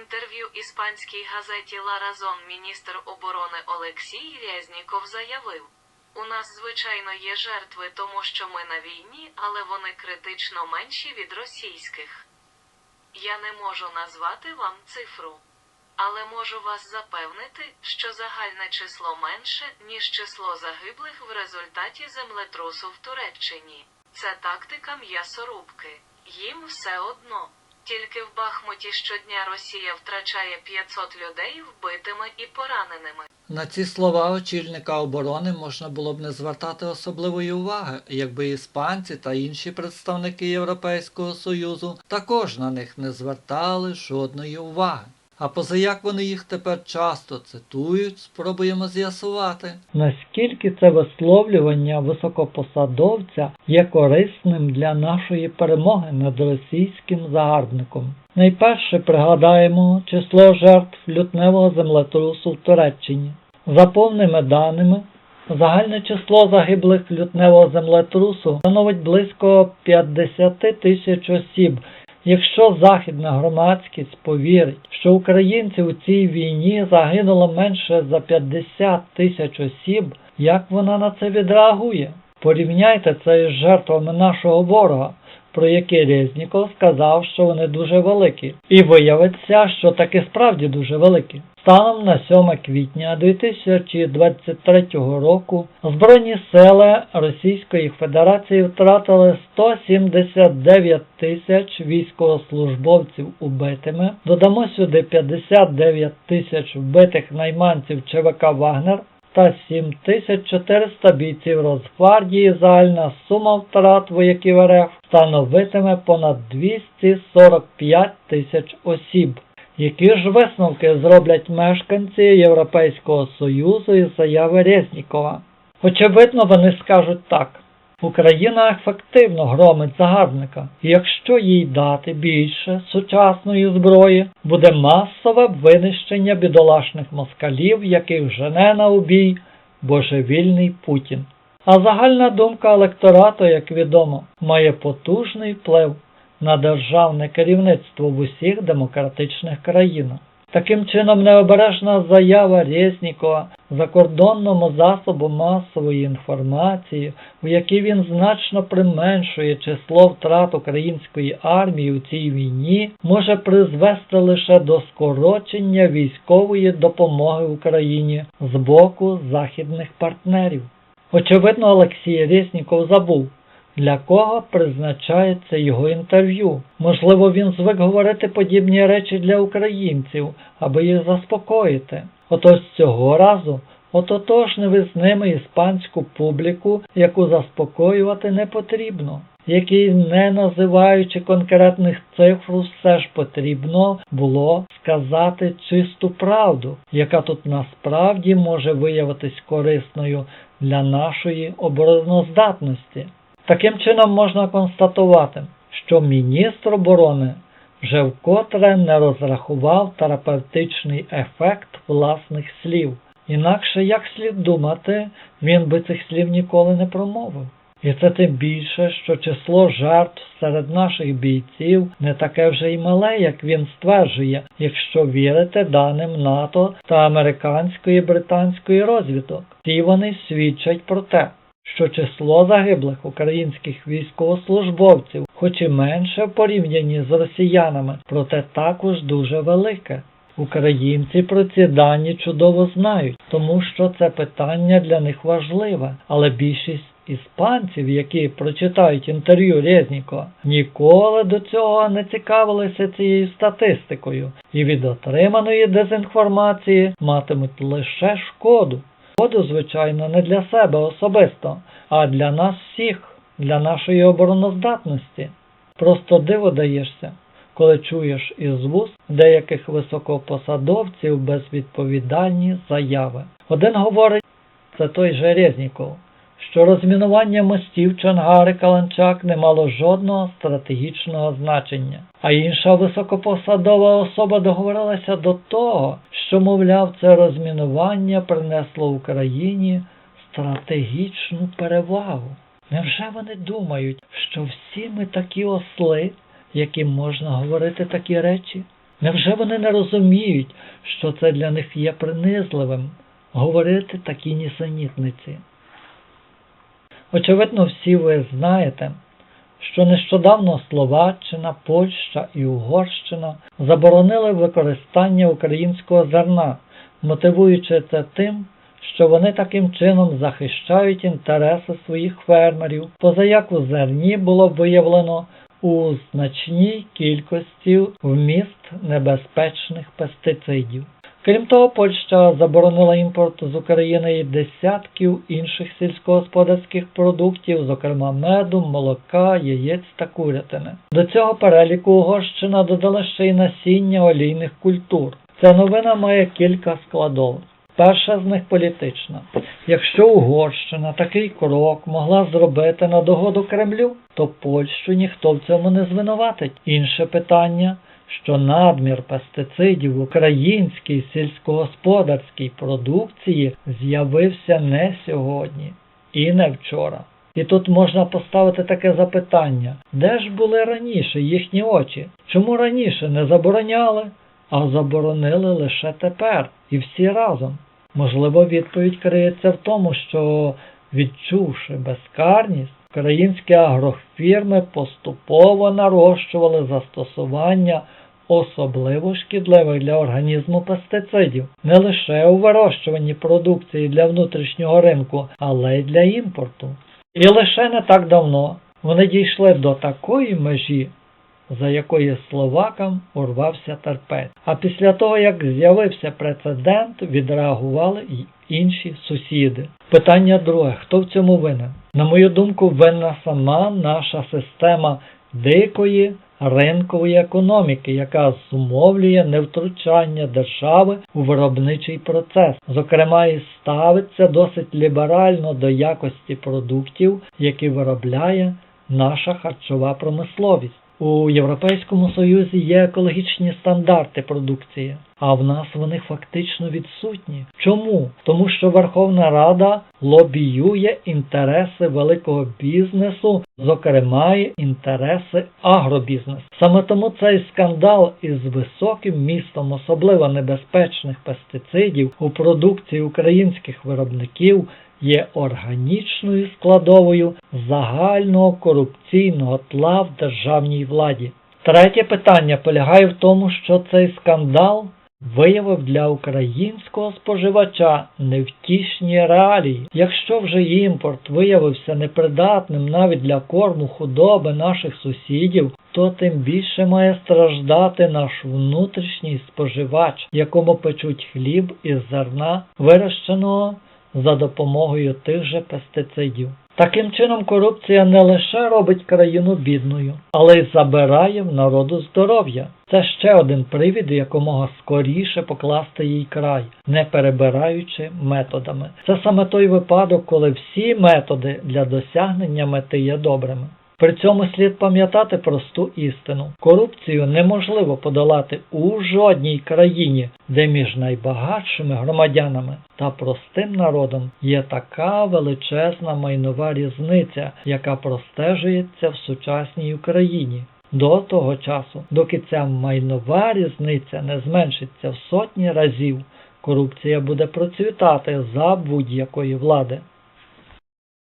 інтерв'ю іспанській газеті «Ла Разон» міністр оборони Олексій Резніков заявив, «У нас, звичайно, є жертви, тому що ми на війні, але вони критично менші від російських. Я не можу назвати вам цифру. Але можу вас запевнити, що загальне число менше, ніж число загиблих в результаті землетрусу в Туреччині. Це тактика м'ясорубки. Їм все одно. Тільки в Бахмуті щодня Росія втрачає 500 людей вбитими і пораненими. На ці слова очільника оборони можна було б не звертати особливої уваги, якби іспанці та інші представники Європейського Союзу також на них не звертали жодної уваги. А позаяк вони їх тепер часто цитують, спробуємо з'ясувати. Наскільки це висловлювання високопосадовця є корисним для нашої перемоги над російським загарбником? Найперше пригадаємо число жертв лютневого землетрусу в Туреччині. За повними даними, загальне число загиблих лютневого землетрусу становить близько 50 тисяч осіб. Якщо західна громадськість повірить, що українці у цій війні загинуло менше за 50 тисяч осіб, як вона на це відреагує? Порівняйте це із жертвами нашого ворога, про які Резніков сказав, що вони дуже великі, і виявиться, що таки справді дуже великі. Станом на 7 квітня 2023 року Збройні сили Російської Федерації втратили 179 тисяч військовослужбовців убитими. Додамо сюди 59 тисяч вбитих найманців ЧВК Вагнер та 7400 бійців Росгвардії. Загальна сума втрат вояків РФ становитиме понад 245 тисяч осіб. Які ж висновки зроблять мешканці Європейського Союзу із заяви Резнікова? Очевидно, вони скажуть так. Україна ефективно громить загарбника, і якщо їй дати більше сучасної зброї, буде масове винищення бідолашних москалів, яких жене на убій божевільний Путін. А загальна думка електорату, як відомо, має потужний вплив на державне керівництво в усіх демократичних країнах. Таким чином, необережна заява Резнікова закордонному засобу масової інформації, у якій він значно применшує число втрат української армії у цій війні, може призвести лише до скорочення військової допомоги Україні з боку західних партнерів. Очевидно, Олексій Резніков забув, для кого призначається його інтерв'ю? Можливо, він звик говорити подібні речі для українців, аби їх заспокоїти. Отож цього разу ототожнили з ними іспанську публіку, яку заспокоювати не потрібно, якій, не називаючи конкретних цифр, все ж потрібно було сказати чисту правду, яка тут насправді може виявитись корисною для нашої обороноздатності. Таким чином можна констатувати, що міністр оборони вже вкотре не розрахував терапевтичний ефект власних слів. Інакше, як слід думати, він би цих слів ніколи не промовив. І це тим більше, що число жертв серед наших бійців не таке вже й мале, як він стверджує, якщо вірити даним НАТО та американської і британської розвідок. Ті вони свідчать про те, що число загиблих українських військовослужбовців, хоч і менше в порівнянні з росіянами, проте також дуже велике. Українці про ці дані чудово знають, тому що це питання для них важливе, але більшість іспанців, які прочитають інтерв'ю Резнікова, ніколи до цього не цікавилися цією статистикою і від отриманої дезінформації матимуть лише шкоду. Шкоду, звичайно, не для себе особисто, а для нас всіх, для нашої обороноздатності. Просто диво даєшся, коли чуєш із вуст деяких високопосадовців безвідповідальні заяви. Один говорить, це той же Резніков, що розмінування мостів Чангари Каланчак не мало жодного стратегічного значення. А інша високопосадова особа договорилася до того, що, мовляв, це розмінування принесло Україні стратегічну перевагу. Невже вони думають, що всі ми такі осли, яким можна говорити такі речі? Невже вони не розуміють, що це для них є принизливим говорити такі нісенітниці? Очевидно, всі ви знаєте, що нещодавно Словаччина, Польща і Угорщина заборонили використання українського зерна, мотивуючи це тим, що вони таким чином захищають інтереси своїх фермерів, позаяк у зерні було виявлено у значній кількості вміст небезпечних пестицидів. Крім того, Польща заборонила імпорт з України десятків інших сільськогосподарських продуктів, зокрема меду, молока, яєць та курятини. До цього переліку Угорщина додала ще й насіння олійних культур. Ця новина має кілька складових. Перша з них політична. Якщо Угорщина такий крок могла зробити на догоду Кремлю, то Польщу ніхто в цьому не звинуватить. Інше питання, що надмір пестицидів в українській сільськогосподарській продукції з'явився не сьогодні і не вчора. І тут можна поставити таке запитання: де ж були раніше їхні очі? Чому раніше не забороняли, а заборонили лише тепер і всі разом? Можливо, відповідь криється в тому, що, відчувши безкарність, українські агрофірми поступово нарощували застосування особливо шкідливих для організму пестицидів не лише у вирощуванні продукції для внутрішнього ринку, але й для імпорту. І лише не так давно вони дійшли до такої межі, за якої словакам урвався терпець. А після того, як з'явився прецедент, відреагували й інші сусіди. Питання друге: хто в цьому винен? На мою думку, винна сама наша система дикої ринкової економіки, яка зумовлює невтручання держави у виробничий процес, зокрема і ставиться досить ліберально до якості продуктів, які виробляє наша харчова промисловість. У Європейському Союзі є екологічні стандарти продукції, а в нас вони фактично відсутні. Чому? Тому що Верховна Рада лобіює інтереси великого бізнесу, зокрема інтереси агробізнесу. Саме тому цей скандал із високим містом особливо небезпечних пестицидів у продукції українських виробників є органічною складовою загального корупційного тла в державній владі. Третє питання полягає в тому, що цей скандал виявив для українського споживача невтішні реалії. Якщо вже імпорт виявився непридатним навіть для корму худоби наших сусідів, то тим більше має страждати наш внутрішній споживач, якому печуть хліб із зерна, вирощеного за допомогою тих же пестицидів. Таким чином, корупція не лише робить країну бідною, але й забирає в народу здоров'я. Це ще один привід якомога скоріше покласти їй край, не перебираючи методами. Це саме той випадок, коли всі методи для досягнення мети є добрими. При цьому слід пам'ятати просту істину. Корупцію неможливо подолати у жодній країні, де між найбагатшими громадянами та простим народом є така величезна майнова різниця, яка простежується в сучасній Україні. До того часу, доки ця майнова різниця не зменшиться в сотні разів, корупція буде процвітати за будь-якої влади.